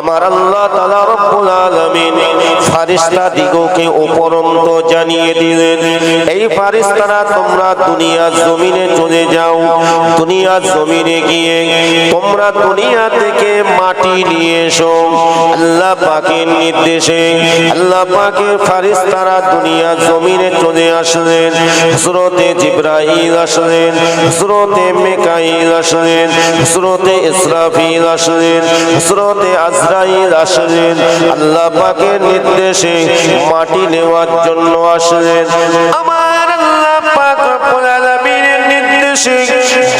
আমার আল্লাহ তাআলা রব্বুল আলামিন ফারিস্তা দিগকে উপরন্ত জানিয়ে দিলেন, এই ফারিস্তারা তোমরা দুনিয়া জমিনে চলে যাও দুনিয়া জমিনে গিয়ে তোমরা দুনিয়া থেকে মাটি নিয়ে এসো। আল্লাহ পাকের নির্দেশে, আল্লাহ পাকের ফারিস্তারা দুনিয়া জমিনে চলে আসলেন। হজরতে জিব্রাহিল আসলেন হজরতে মেকাইল আসলেন হজরতে ইসরাফিল আসলেন হজরতে আজরাইল আসলেন, আল্লাহ পাকের নির্দেশে মাটি নেওয়ার জন্য আসলেন। আমার আল্লাহ পাক নির্দেশে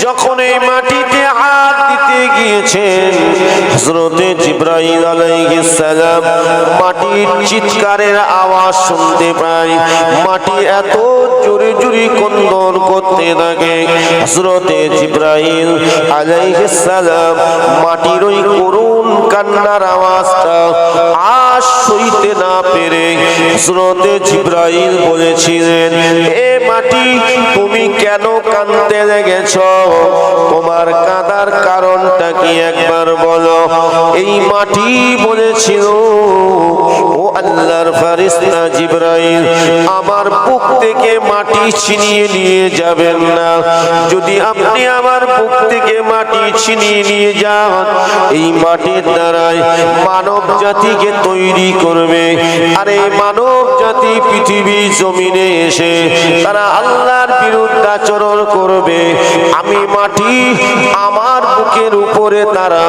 যখন এই দিতে গিয়েছেন হজরতে জিব্রাহিম সালাম। মাটির চিৎকারের আওয়াজ শুনতে পায় মাটি এত জোরে জোরে কন্দন করতে থাকে। হজরতে জিব্রাহিম সালাম মাটির ওই করুণ কান্নার আওয়াজটা আজ সইতে না পেরে হযরতে জিব্রাইল বলেছিলেন, এ মাটি তুমি কেন কাঁদতে লেগেছ? তোমার কাঁদার কারণটা কি একবার বলো? এই মাটি বলেছিল, ও আল্লাহর ফারিস্তা জিব্রাইল, আমার বুক থেকে মাটি ছিনিয়ে নিয়ে যাবেন না। যদি আপনি আমার বুক থেকে মাটি ছিনিয়ে নিয়ে যান, এই মাটির দ্বারাই মানব জাতিকে তৈরি করবে। আর এই মানব জাতি পৃথিবী জমিনে এসে তারা আল্লাহর বিরুদ্ধে আচরণ করবে। আমি মাটি আমার বুকের উপরে তারা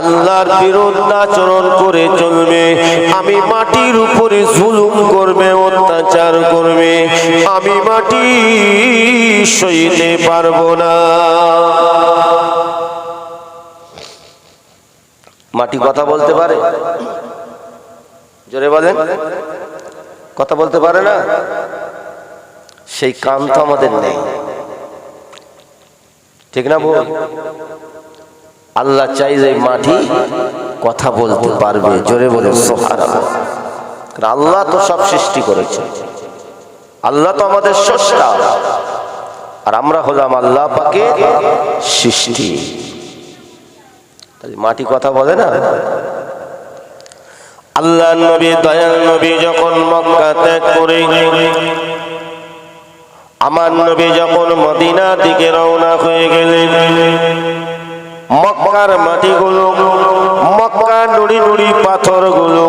আল্লাহর বিরুদ্ধে আচরণ করে চলবে। আমি মাটির উপরে জুলুম করবে, অত্যাচার করবে। আমি মাটি সইতে পারব না। মাটি কথা বলতে পারে? জোরে বলেন। কথা বলতে পারে না? সেই কান তো আমাদের নেই। ঠিক না বল আল্লাহ চাই যে মাটি কথা বলতে পারবে। জোরে বলে আল্লাহ তো সব সৃষ্টি করেছে। আল্লাহ তো আমাদের স্রষ্টা। আর আমরা হলাম আল্লাহ সৃষ্টি। মাটি কথা বলে না? আল্লাহ নবী, দয়াল নবী যখন মক্কা ত্যাগ করে আমার নবী যখন মদিনা দিকে রওনা হয়ে গেলেন মক্কার মাটিগুলো, মক্কা নুড়ি নুড়ি পাথরগুলো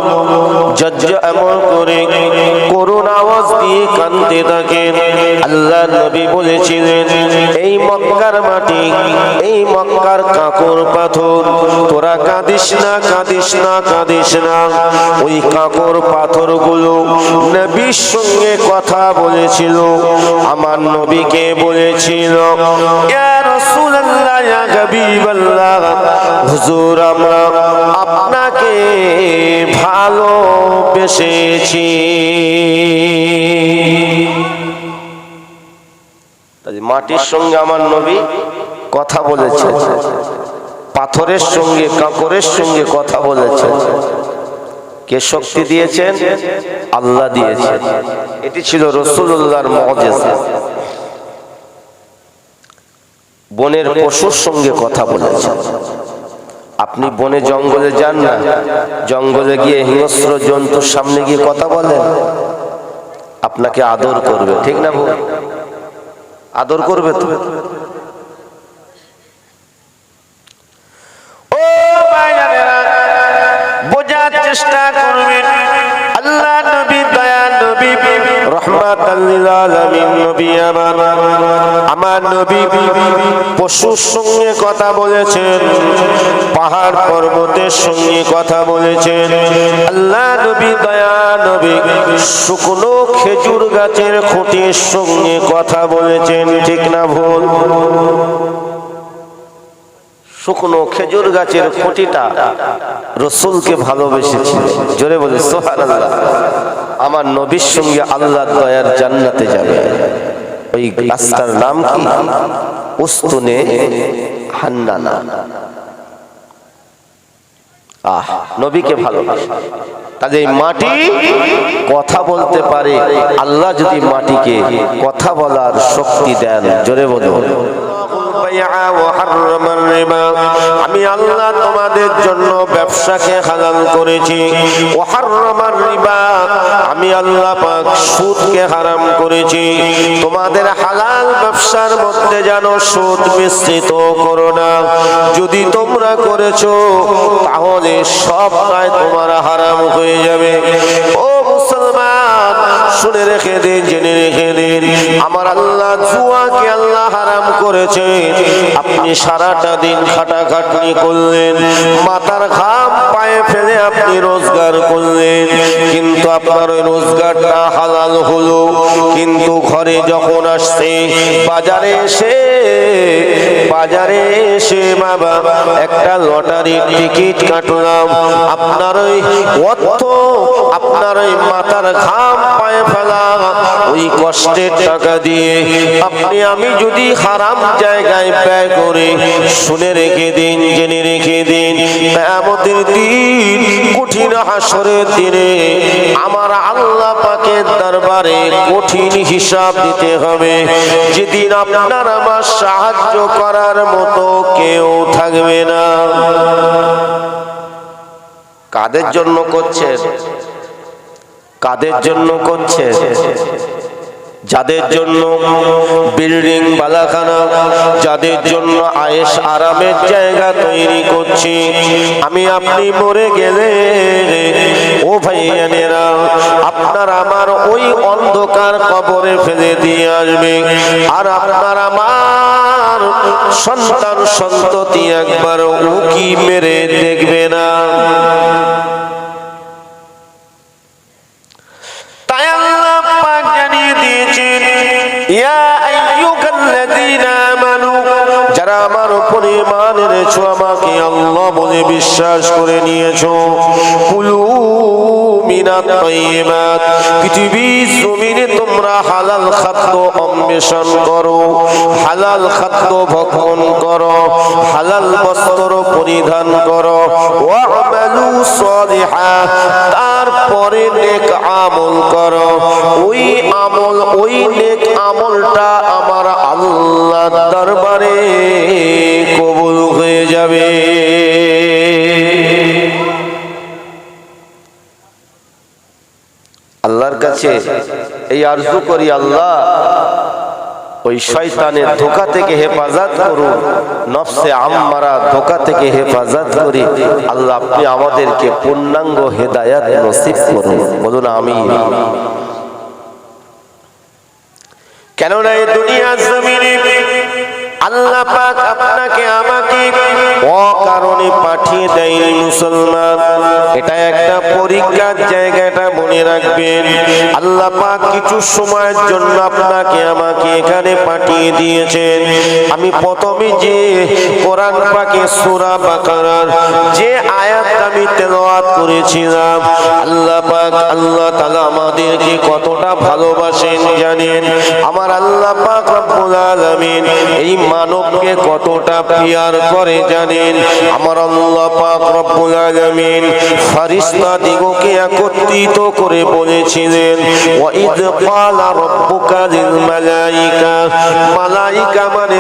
জজ্জ এমন করে করুণ আওয়াজ দিয়ে কানতে থাকেন। আল্লাহ নবী বলেছিলেন, এই মক্কার মাটি, এই মক্কার কাকর পাথর, তোরা কাঁদিস না কাঁদিস না কাঁদিস না। ওই কাকর পাথরগুলো নবীর সঙ্গে কথা বলেছিল, আমার নবীকে বলেছিল, ইয়া রাসূলুল্লাহ, ইয়া হাবিবাল্লাহ হুজুর আমরা আপনাকে ভালোবেসেছি। মাটির সঙ্গে আমার নবী কথা বলেছে, পাথরের সঙ্গে কাঁকরের সঙ্গে কথা বলেছে। কে শক্তি দিয়েছেন? আল্লাহ দিয়েছেন। এটি ছিল রসুল্লাহর মজেজা বনের পশুর সঙ্গে কথা বলেছেন। আপনি বনে জঙ্গলে যান না। জঙ্গলে গিয়ে হিংস্র জন্তুর সামনে গিয়ে কথা বলেন। আপনাকে আদর করবে। ঠিক না বউ আদর করবে তো? ও বোঝার চেষ্টা আমার নবী পশুর সঙ্গে কথা বলেছেন, পাহাড় পর্বতের সঙ্গে কথা বলেছেন। আল্লাহ নবী দয়া নবী শুকনো খেজুর গাছের খুঁটির সঙ্গে কথা বলেছেন, ঠিক না ভুল? শুকনো খেজুর গাছের খুঁটিটা রসুলকে ভালোবেসেছিল জোরে বলে সোহান আমার নবীর সঙ্গে আল্লাহ দয়ার জান্নাতে যাবে। ওই গাছটার নাম কি? উস্তুনে হান্নানা। আহ, নবীকে ভালোবাসে। তাহলে মাটি কথা বলতে পারে। আল্লাহ যদি মাটিকে কথা বলার শক্তি দেন, জোরে বলুন বাইআ ওয়া হাররামার রিবা আমি আল্লাহ তোমাদের জন্য ব্যবসাকে হালাল করেছি। আমি আল্লাহ সুদকে হারাম করেছি। তোমাদের হালাল ব্যবসার মধ্যে যেন সুদ মিশ্রিত করো না। যদি তোমরা করেছ, তাহলে সবটাই তোমার হারাম হয়ে যাবে। করেছে আপনি সারাটা দিন খাটাখাটনি করলেন। মাথার ঘাম পায়ে আপনি রোজগার করলেন, কিন্তু আপনার ওই রোজগারটা হালাল হলো। কিন্তু ঘরে যখন আসছে, বাজারে এসে বাজারে এসে বাবা, একটা লটারির টিকিট কাটলাম। আপনার ওই অর্থ, আপনার ওই মাথার ঘাম পায়ে ফেলা ওই কষ্টের টাকা দিয়ে আপনি, আমি যদি হারাম জায়গায় ব্যয় করে, শুনে রেখে দিন, জেনে রেখে দিন আমাদের দিন কঠিন হাসরের দিনে আমার আল্লাহ পাকের দরবারে কঠিন হিসাব দিতে হবে। যেদিন আপনার আমার সাহায্য করার মতো কেউ থাকবে না। কাদের জন্য করছে কাদের জন্য করছেন? যাদের জন্য বিল্ডিং বালাখানা, যাদের জন্য আয়েস আরামের জায়গা তৈরি করছি, আমি আপনি মরে গেলে, ও ভাইয়ানেরা, আপনার আমার ওই অন্ধকার কবরে ফেলে দিয়ে আসবে, আর আপনার আমার সন্তান সন্ততি একবার উকি মেরে দেখবে না। যারা আমার উপর ঈমান এনেছো, আমাকে আল্লাহ বলে বিশ্বাস করে নিয়েছো। কুলু পৃথিবীর জমিনে তোমরা হালাল খাদ্য অন্বেষণ করো, হালাল খাদ্য ভক্ষণ করো, হালাল বস্ত্র পরিধান করো ওয়া'মালু নেক আমল করো। ওই আমল, ওই নেক আমলটা আমার আল্লাহ দরবারে কবুল হয়ে যাবে। আল্লাহর কাছে এই আরজু করি, আল্লাহ ওই শয়তানের ধোকা থেকে হেফাজত করুন। নফসে আম্মারা ধোকা থেকে হেফাজত করি। আল্লাহ আপনি আমাদেরকে পূর্ণাঙ্গ হেদায়াত নসিব করুন। বলুন আমি কেননা এই দুনিয়া জমিনে আল্লাহ পাক আপনাকে আমাকে অকারণে পাঠিয়ে দেয় মুসলমান। এটা একটা পরীক্ষার জায়গা রাখবেন। আল্লাহ পাক কিছু সময়ের জন্য আপনাকে আমাকে এখানে পাঠিয়ে দিয়েছেন। আমি প্রথমে যে কোরআন পাকে সূরা বাকারার যে আয়াত আমি তেলাওয়াত করেছিলাম, আল্লাহ পাক আল্লাহ তাআলা আমাদেরকে কতটা ভালোবাসেন জানেন? আমার আল্লাহ পাক রব্বুল আলামিন এই মানবকে কতটা পিয়ার করে জানেন? আমার আল্লাহ পাক রব্বুল আলামিন ফারিস্তা দিগকে একত্রিত করে বলেছিলেন, ওয়াইদ ক্বালা রাব্বুকা লিল মালাইকা। মালাইকা মানে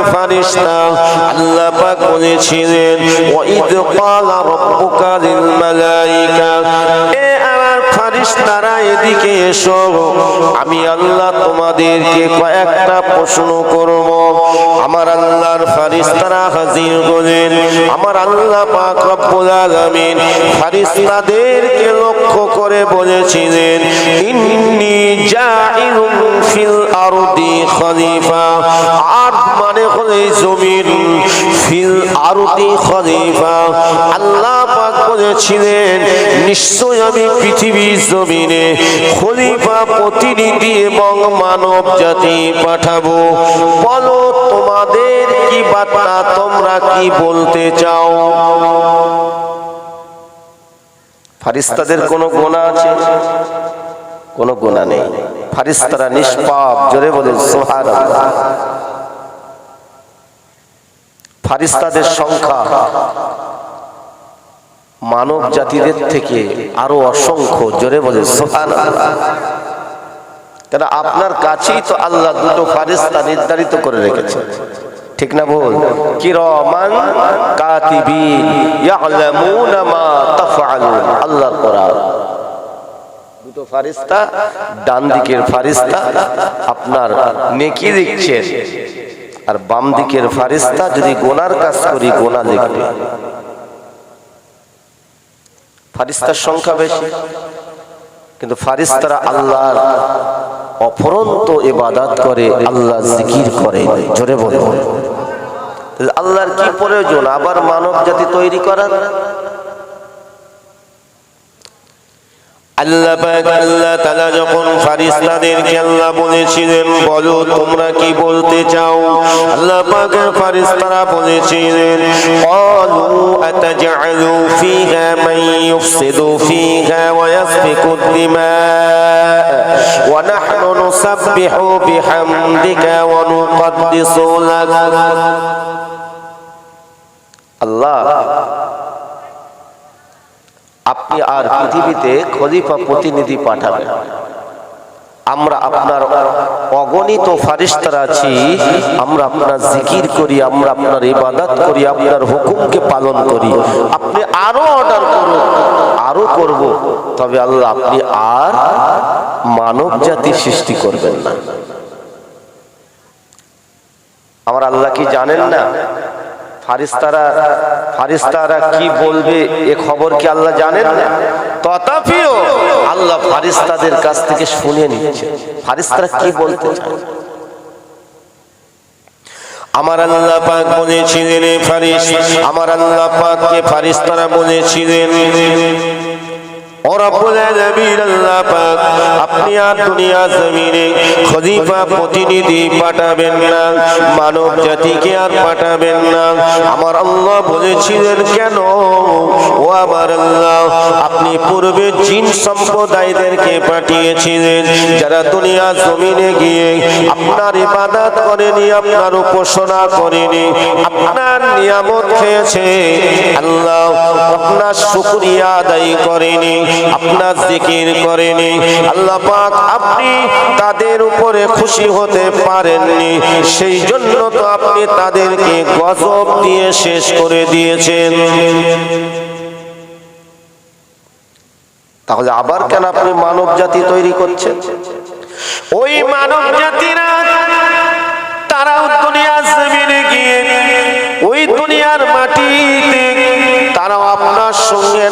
পাক বলেছিলেন ওয়া ইদ ক্বালা রাব্বুকা লিল মালাইকা। এ এদিকে এসো। আমি আল্লাহ তোমাদেরকে কয়েকটা প্রশ্ন করব। আমার আল্লাহর ফারিস্তারা হাজির হলেন আমার আল্লাহ পাক রব্বুল আলামিন ফারিস্তাদেরকে লক্ষ্য করে বলেছিলেন, ইন্নী জাইলুন ফিল আরদি খলিফা। আর মানে হলো জমিন ফিল আরদি খলিফা। আল্লাহ পাক বলেছিলেন নিশ্চয় আমি পৃথিবীর জমিনে খলিফা, প্রতিনিধি এবং মানব জাতি পাঠাবো। বলো, তোমাদের কি বার্তা, তোমরা কি বলতে চাও? ফারিস্তাদের কোনো গোনা আছে? কোনো গোনা নেই। ফারিস্তারা নিষ্পাপ, জোরে বলে সোহার ফারিস্তাদের সংখ্যা মানব জাতিদের থেকে আরও অসংখ্য জোরে বলে কেন আপনার কাছেই তো আল্লাহ দুটো ফারিস্তা নির্ধারিত করে রেখেছে ঠিক না বল কিরমান কাতিবিন ইয়ালামুনা মা তাফআলুন। আল্লাহর কোরআন দুটো ফারিস্তা, ডান দিকের ফারিস্তা আপনার নেকি লিখছেন। আর বাম দিকের ফারিস্তা যদি গোনার কাজ করি, গোনা লিখবে। ফারিস্তার সংখ্যা বেশি। কিন্তু ফারিস্তারা আল্লাহর অফরন্ত এবাদাত করে, আল্লাহ জিকির করে। জোরে বলে আল্লাহর কি প্রয়োজন? আবার মানব জাতি তৈরি করার? আল্লাহ পাক আল্লাহ তাআলা যখন ফারিস্তাদেরকে আল্লাহ বলেছিলেন, বলো তোমরা কি বলতে চাও? আল্লাহ পাক ফারিস্তারা বলেছিলেন ক্বালু আতাজআলু ফিহা মান ইফসিদু ফিহা ওয়া ইয়াসফিকু দিমা, ওয়া নাহনু নুসাব্বিহু বিহামদিকা ওয়া নুকদ্দিসু লাক আল্লাহ আপনি আর পৃথিবীতে খলিফা প্রতিনিধি পাঠাবেন। আমরা আপনার অগণিত ফারিস্তার আছি। আমরা আপনার জিকির করি, আমরা আপনার ইবাদত করি, আপনার হুকুমকে পালন করি। আপনি আরও অর্ডার করুন, আরও করব। তবে আল্লাহ, আপনি আর মানব জাতি সৃষ্টি করবেন না। আমার আল্লাহ কি জানেন না? ফারিস্তারা ফারিস্তারা কি বলবে এ খবর কি আল্লাহ জানেন? তথাপিও আল্লাহ ফারিস্তাদের কাছ থেকে শুনে নিচ্ছে। ফারিস্তারা কি বলতে চায়? আমার আল্লাহ পাক বলেছিলেন আমার আল্লাহ পাককে ফারিস্তারা বলেছিলেন। আপনি আর দুনিয়া প্রতিনিধি পাঠাবেন না, মানব পাঠাবেন না। আমার কেন? ও আল্লাহ, আপনি পূর্বে জিন সম্প্রদায়দেরকে পাঠিয়েছিলেন, যারা দুনিয়া জমিনে গিয়ে আপনার ইবাদত করেনি, আপনার উপাসনা করেনি, আপনার নিয়ামত খেয়েছে। আল্লাহ আপনার শুকরিয়া আদায় করেনি। আপনার জিকির করেনি আল্লাহ পাক আপনি তাদের উপরে খুশি হতে পারেননি। সেই জন্য তো আপনি তাদেরকে গজব দিয়ে শেষ করে দিয়েছেন। তাহলে আবার কেন আপনি মানব জাতি তৈরি করছেন? ওই মানব জাতিরা, তারাও দুনিয়ার জমিনে গিয়ে, ওই দুনিয়ার মাটিতে তারাও আপনার সঙ্গে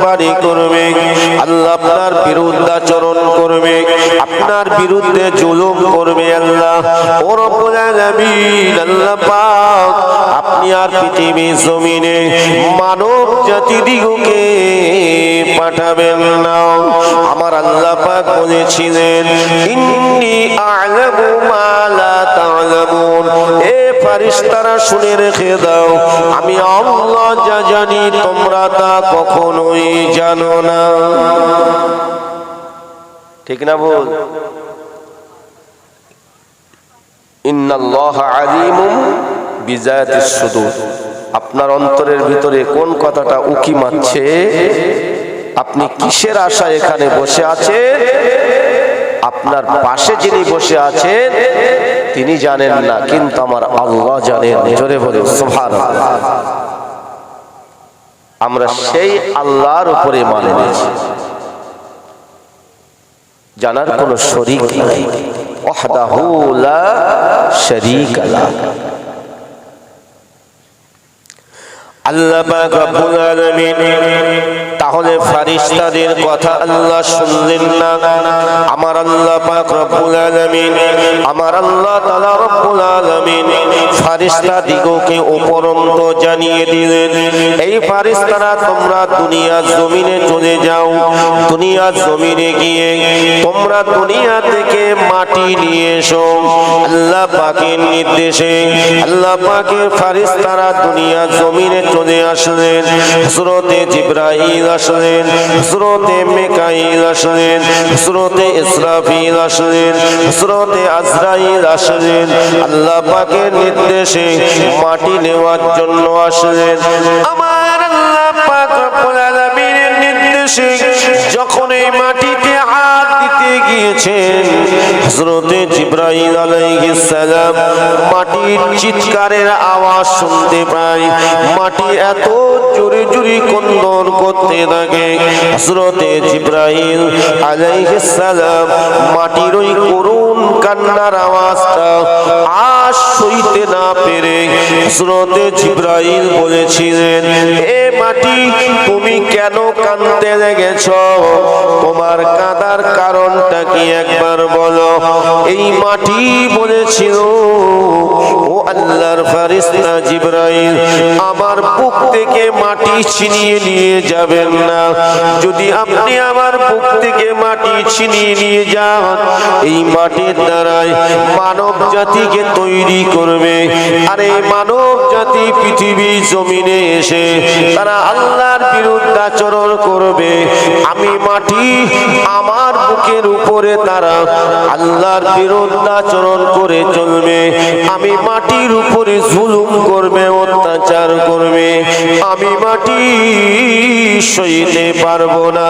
নাফরবানি করবে, আল্লাহ আপনার বিরুদ্ধাচরণ করবে, আপনার বিরুদ্ধে জুলুম করবে, আল্লাহ। ও রব্বুল আলামিন, আল্লাহ পাক, আপনি আর পৃথিবী জমিনে মানব জাতি দিগকে পাঠাবেন না। আমার আল্লাহ পাক বলেছিলেন, ইন্নি আ'লামু মা এ ফারিস্তারা শুনে রেখে দাও, আমি আল্লাহ যা জানি তোমরা তা কখনোই জানো না। ঠিক না বল ইন্নাল্লাহ আপনার অন্তরের ভিতরে কোন কথাটা উকি মারছে? আপনি কিসের আশা এখানে বসে আছেন? আপনার পাশে যিনি বসে আছেন, তিনি জানেন না, কিন্তু আমার আল্লাহ জানেন। জোরে বলে সুবহান আমরা সেই আল্লাহর উপরে মানে নিয়েছি জানার কোনো শরিক নাই। আল্লাহ তাহলে ফারিস্তাদের কথা আল্লাহ শুনলেন না। আমার আল্লাহ পাক রব্বুল আলামিন, আমার আল্লাহ তাআলা রব্বুল আলামিন ফারিস্তা দিগকে উপরন্ত জানিয়ে দিলেন, এই ফারিস্তারা তোমরা দুনিয়ার জমিনে চলে যাও। দুনিয়ার জমিনে গিয়ে তোমরা দুনিয়া থেকে মাটি নিয়ে এসো। আল্লাহ পাকের নির্দেশে, আল্লাহ পাকের ফারিস্তারা দুনিয়া জমিনে চলে আসলেন। হজরতে জিব্রাহিল আসলেন হজরতে মেকাইল আসলেন হজরতে ইসরাফিল আসলেন হজরতে আজরাইল আসলেন, আল্লাহ পাকের নির্দেশে মাটি নেওয়ার জন্য আসলেন। আমার আল্লাহ পাক রব্বুল আলামিনের নির্দেশে যখন এই দিতে গিয়েছেন হজরতে জিব্রাহিম সালাম মাটির চিৎকারের আওয়াজ শুনতে পাই মাটি এত জোরে জোরে কন্দন করতে থাকে। হজরতে জিব্রাহিম সালাম মাটির ওই করুণ কান্নার আওয়াজটা সইতে না পেরে জিব্রাইল বলেছিলেন, এ মাটি তুমি কেন কাঁদতে লেগেছ? তোমার কাঁদার কারণটা কি একবার বলো? এই মাটি বলেছিল, ও আল্লাহর ফারিস্তা জিব্রাইল, আমার বুক থেকে মাটি ছিনিয়ে নিয়ে যাবেন না। যদি আপনি আমার বুক থেকে মাটি ছিনিয়ে নিয়ে যান, এই মাটির দ্বারাই মানব জাতিকে তৈরি করবে। আর এই মানব জাতি পৃথিবী জমিনে এসে তারা আল্লাহর বিরুদ্ধে আচরণ করবে। আমি মাটি আমার বুকের উপরে তারা আল্লাহর বিরুদ্ধে আচরণ করে চলবে। আমি মাটির উপরে জুলুম করবে, অত্যাচার করবে। আমি মাটি সইতে পারব না।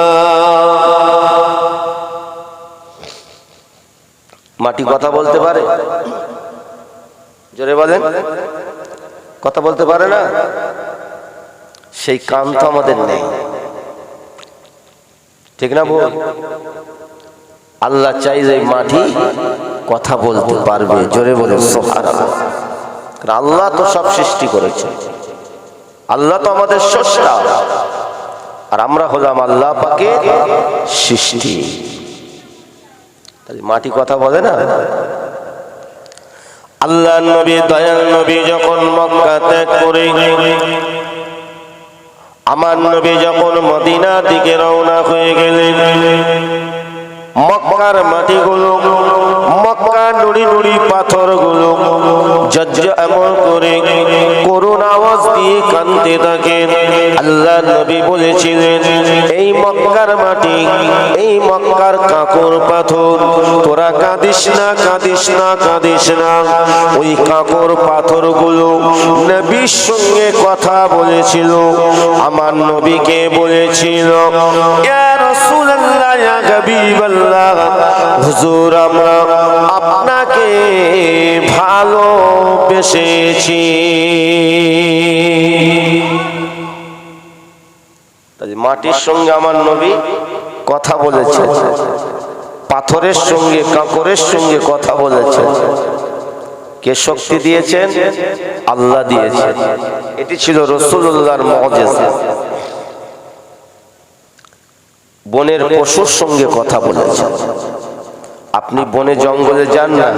মাটি কথা বলতে পারে? জোরে বলেন। কথা বলতে পারে না? সেই কান তো আমাদের নেই। ঠিক না বল আল্লাহ চাই যে মাটি কথা বলতে পারবে, জোরে বলে। কারণ আল্লাহ তো সব সৃষ্টি করেছে। আল্লাহ তো আমাদের স্রষ্টা। আর আমরা হলাম আল্লাহ পাকে সৃষ্টি। তাহলে মাটি কথা বলে না? আল্লাহ নবী, দয়াল নবী যখন মক্কা ত্যাগ করে আমার নবী যখন মদিনা দিকে রওনা হয়ে গেলেন, মক্কার মাটিগুলো মক্কার নুড়ি নুড়ি পাথরগুলো জজ্জ এমন করে করুণ আওয়াজ দিয়ে কানতে থাকেন আল্লাহ নবী বলেছিলেন, এই মক্কার মাটি, এই মক্কার কাকর পাথর, তোরা কাঁদিস না কাঁদিস না কাঁদিস না। ওই কাকর পাথরগুলো নবীর সঙ্গে কথা বলেছিল, আমার নবীকে বলেছিল, ইয়া রাসূলুল্লাহ, ইয়া হুজুর আমরা আপনাকে ভালোবেসেছি। মাটির সঙ্গে আমার নবী কথা বলেছে, পাথরের সঙ্গে কাঁকরের সঙ্গে কথা বলেছে। কে শক্তি দিয়েছেন? আল্লাহ দিয়েছেন। এটি ছিল রসুল্লাহর মজেজা বনের পশুর সঙ্গে কথা বলেছে। আপনি বনে জঙ্গলে যান না।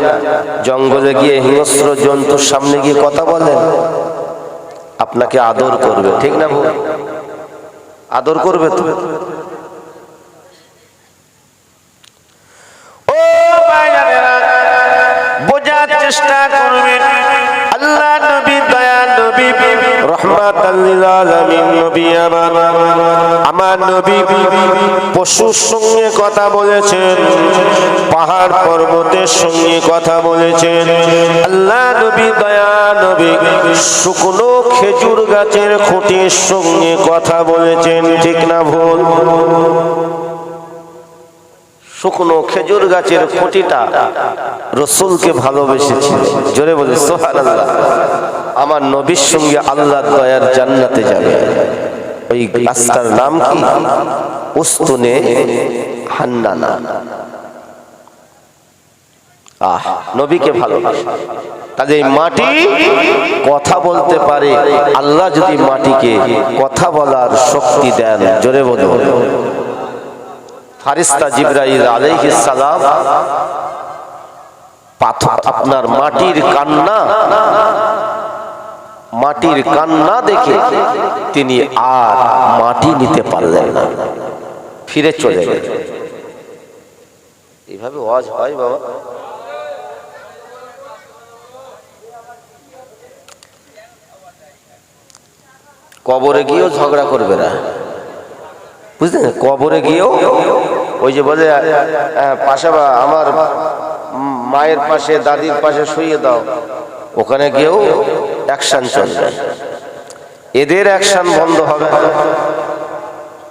জঙ্গলে গিয়ে হিংস্র জন্তুর সামনে গিয়ে কথা বলেন। আপনাকে আদর করবে, ঠিক না? আদর করবে তো? পশুর সঙ্গে কথা বলেছেন, পাহাড় পর্বতের সঙ্গে কথা বলেছেন। আল্লাহ নবী, দয়া নবী, শুকনো খেজুর গাছের খুঁটির সঙ্গে কথা বলেছেন, ঠিক না ভুল? শুকনো খেজুর গাছের খুঁটিটা রসুলকে ভালোবেসেছিল। জোরে বলে সোহান আমার নবীর সঙ্গে আল্লাহ দয়ার জান্নাতে যাবে। ওই গাছটার নাম কি? উস্তুনে হান্নানা। আহ, নবীকে ভালোবাসে। এই মাটি কথা বলতে পারে। আল্লাহ যদি মাটিকে কথা বলার শক্তি দেন, জোরে বলো ফারিস্তা জিব্রাইল আলাইহিস সালাম পাথর আপনার মাটির কান্না মাটির কান্না দেখে তিনি আর মাটি নিতে পারলেন না। ফিরে চলে গেলেন। এইভাবে ওয়াজ হয় বাবা। কবরে গিয়েও ঝগড়া করবে না। বুঝলেন? কবরে গিয়েও ওই যে বলে পাশে বা আমার মায়ের পাশে দাদির পাশে শুয়ে দাও। ওখানে গিয়েও অ্যাকশন চলবে। এদের অ্যাকশন বন্ধ হবে।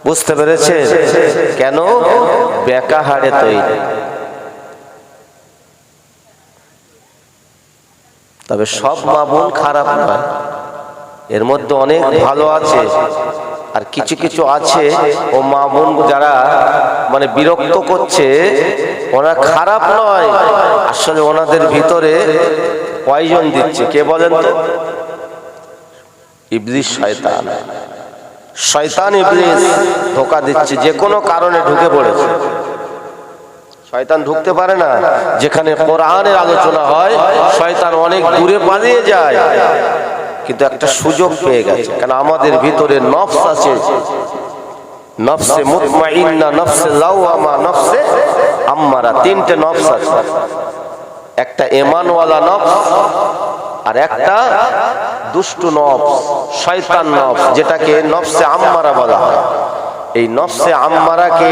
বুঝতে পেরেছে কেন? বেকা হারে তৈরি। তবে সব মা বোন খারাপ নয় এর মধ্যে অনেক ভালো আছে। আর কিছু কিছু আছে ও মা বোন যারা মানে বিরক্ত করছে, ওরা খারাপ নয়। আসলে ওনাদের ভিতরে পয়জন দিচ্ছে? কে বলেন তো? ইবলিশ শয়তান। শয়তান, ইবলিস ধোকা দিচ্ছে, যে কোনো কারণে ঢুকে পড়েছে। শয়তান ঢুকতে পারে না। যেখানে কোরআনের আলোচনা হয়, শয়তান অনেক দূরে পালিয়ে যায়। কিন্তু একটা সুযোগ পেয়ে গেছে। কারণ আমাদের ভিতরে নফস আছে। নফসে মুতমাইন্না, নফসে লাওয়ামা, নফসে আম্মারা, তিনটে নফস আছে। একটা এমানওয়ালা নফস আর একটা দুষ্টু নফস, শয়তান নফস, যেটাকে নফসে আম্মারা বলা হয়। এই নফসে আম্মারাকে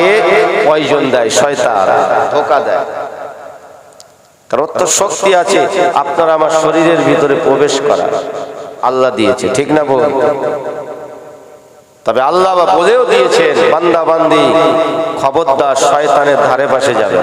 পয়জন দেয় শয়তান, ধোকা দেয়। কারণ তো শক্তি আছে, আপনার আমার শরীরের ভিতরে প্রবেশ করা আল্লাহ দিয়েছে, ঠিক না বল তবে আল্লাহ বা বলেও দিয়েছেন, বান্দা বান্দি, খবরদার শয়তানের ধারে পাশে যাবে।